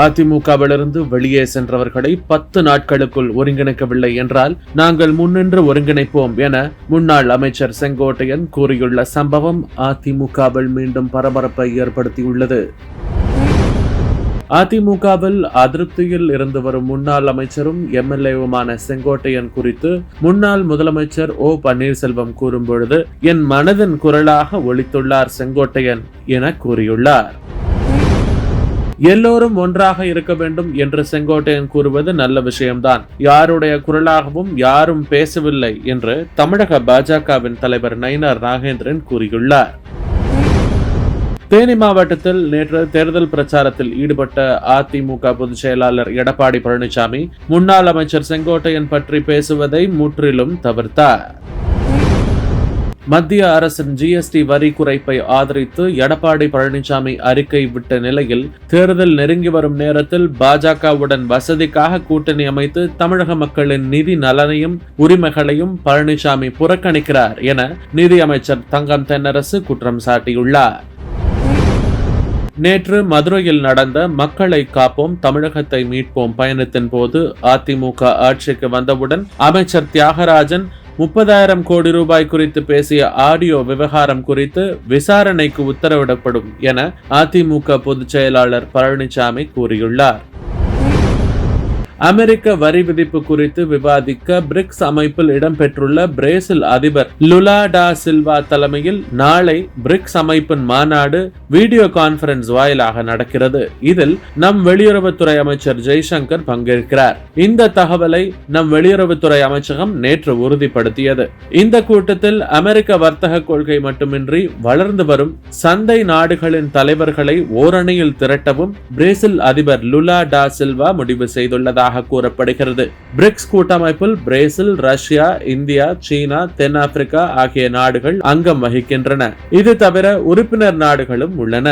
அதிமுகவிலிருந்து வெளியே சென்றவர்களை பத்து நாட்களுக்குள் ஒருங்கிணைக்கவில்லை என்றால் நாங்கள் முன்னின்று ஒருங்கிணைப்போம் என முன்னாள் அமைச்சர் செங்கோட்டையன் கூறியுள்ள சம்பவம் அதிமுகவில் மீண்டும் பரபரப்பை ஏற்படுத்தியுள்ளது. அதிமுகவில் அதிருப்தியில் இருந்து வரும் முன்னாள் அமைச்சரும் எம்எல்ஏவுமான செங்கோட்டையன் குறித்து முன்னாள் முதலமைச்சர் ஓ பன்னீர்செல்வம் கூறும்பொழுது என் மனதின் குரலாக ஒழித்துள்ளார் செங்கோட்டையன் என கூறியுள்ளார். எல்லோரும் ஒன்றாக இருக்க வேண்டும் என்று செங்கோட்டையன் கூறுவது நல்ல விஷயம்தான். யாருடைய குரலாகவும் யாரும் பேசவில்லை என்று தமிழக பாஜகவின் தலைவர் நயினார் நாகேந்திரன் கூறியுள்ளார். தேனி மாவட்டத்தில் நேற்று தேர்தல் பிரச்சாரத்தில் ஈடுபட்ட அதிமுக பொதுச் செயலாளர் எடப்பாடி பழனிசாமி முன்னாள் அமைச்சர் செங்கோட்டையன் பற்றி பேசுவதை முற்றிலும் தவிர்த்தார். மத்திய அரசின் ஜிஎஸ்டி வரி குறைப்பை ஆதரித்து எடப்பாடி பழனிசாமி அறிக்கை விட்ட நிலையில் தேர்தல் நெருங்கி வரும் நேரத்தில் பாஜகவுடன் வசதிக்காக கூட்டணி அமைத்து தமிழக மக்களின் நிதி நலனையும் உரிமைகளையும் பழனிசாமி புறக்கணிக்கிறார் என நிதியமைச்சர் தங்கம் தென்னரசு குற்றம் சாட்டியுள்ளார். நேற்று மதுரையில் நடந்த மக்களை காப்போம் தமிழகத்தை மீட்போம் பயணத்தின் போது அதிமுக ஆட்சிக்கு வந்தவுடன் அமைச்சர் தியாகராஜன் முப்பதாயிரம் கோடி ரூபாய் குறித்து பேசிய ஆடியோ விவகாரம் குறித்து விசாரணைக்கு உத்தரவிடப்படும் என அதிமுக பொதுச் செயலாளர் பழனிசாமி கூறியுள்ளார். அமெரிக்க வரி விதிப்பு குறித்து விவாதிக்க பிரிக்ஸ் அமைப்பில் இடம்பெற்றுள்ள பிரேசில் அதிபர் லுலா டா சில்வா தலைமையில் நாளை பிரிக்ஸ் அமைப்பின் மாநாடு வீடியோ கான்பரன்ஸ் வாயிலாக நடக்கிறது. இதில் நம் வெளியுறவுத்துறை அமைச்சர் ஜெய்சங்கர் பங்கேற்கிறார். இந்த தகவலை நம் வெளியுறவுத்துறை அமைச்சகம் நேற்று உறுதிப்படுத்தியது. இந்த கூட்டத்தில் அமெரிக்க வர்த்தக கொள்கை மட்டுமின்றி வளர்ந்து வரும் சந்தை நாடுகளின் தலைவர்களை ஓரணியில் திரட்டவும் பிரேசில் அதிபர் லுலா டா சில்வா முடிவு செய்துள்ளதாக இருப்பதாக கூறப்படுகிறது. பிரிக்ஸ் கூட்டமைப்பில் பிரேசில் ரஷ்யா இந்தியா சீனா தென்னாப்பிரிக்கா ஆகிய நாடுகள் அங்கம் வகிக்கின்றன. இது தவிர உறுப்பினர் நாடுகளும் உள்ளன.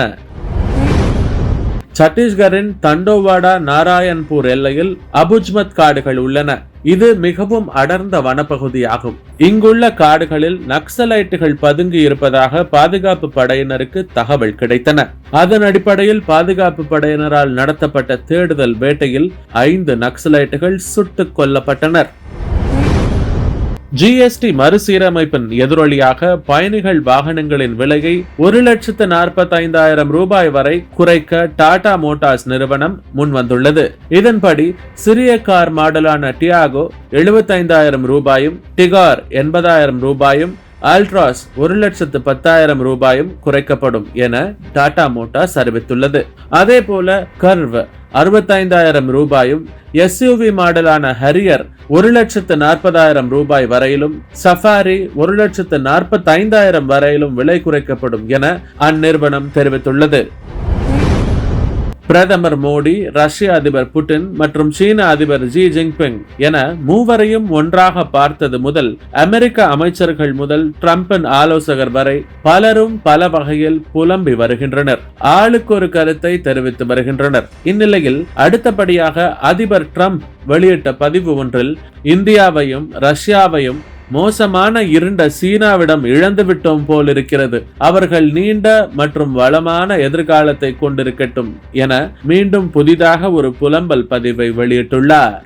சத்தீஸ்கரின் தண்டோவாடா நாராயண்பூர் எல்லையில் அபுஜ்மத் காடுகள் உள்ளன. இது மிகவும் அடர்ந்த வனப்பகுதியாகும். இங்குள்ள காடுகளில் நக்சலைட்டுகள் பதுங்கி இருப்பதாக பாதுகாப்பு படையினருக்கு தகவல் கிடைத்தன. அதன் அடிப்படையில் பாதுகாப்பு படையினரால் நடத்தப்பட்ட தேடுதல் வேட்டையில் ஐந்து நக்சலைட்டுகள் சுட்டுக் கொல்லப்பட்டனர். ஜிஎஸ்டி மறுசீரமைப்பின் எதிரொலியாக பயணிகள் வாகனங்களின் விலையை ஒரு லட்சத்து நாற்பத்தைந்தாயிரம் ரூபாய் வரை குறைக்க டாடா மோட்டார்ஸ் நிறுவனம் முன்வந்துள்ளது. இதன்படி சிறிய கார் மாடலான டியாகோ எழுபத்தைந்தாயிரம் ரூபாயும் டிகார் எண்பதாயிரம் ரூபாயும் ஆல்ட்ராஸ் ஒரு லட்சத்து பத்தாயிரம் ரூபாயும் குறைக்கப்படும் என டாடா மோட்டார்ஸ் அறிவித்துள்ளது. அதே போல கர்வ் அறுபத்தைந்தாயிரம் ரூபாயும் எஸ்யூவி மாடலான ஹரியர் ஒரு லட்சத்து நாற்பதாயிரம் ரூபாய் வரையிலும் சஃபாரி ஒரு லட்சத்து நாற்பத்தைந்தாயிரம் வரையிலும் விலை குறைக்கப்படும் என அந்நிறுவனம் தெரிவித்துள்ளது. பிரதமர் மோடி ரஷ்ய அதிபர் புட்டின் மற்றும் சீன அதிபர் ஜி ஜின்பிங் என மூவரையும் ஒன்றாக பார்த்தது முதல் அமெரிக்க அமைச்சர்கள் முதல் டிரம்பின் ஆலோசகர் வரை பலரும் பல வகையில் புலம்பி வருகின்றனர். ஆளுக்கு ஒரு கருத்தை தெரிவித்து வருகின்றனர். இந்நிலையில் அடுத்தபடியாக அதிபர் டிரம்ப் வெளியிட்ட பதிவு ஒன்றில் இந்தியாவையும் ரஷ்யாவையும் மோசமான இருண்ட சீனாவிடம் இழந்து விட்டோம் போல் இருக்கிறது அவர்கள் நீண்ட மற்றும் வளமான எதிர்காலத்தை கொண்டிருக்கட்டும் என மீண்டும் புதிதாக ஒரு புலம்பல் பதிவை வெளியிட்டுள்ளார்.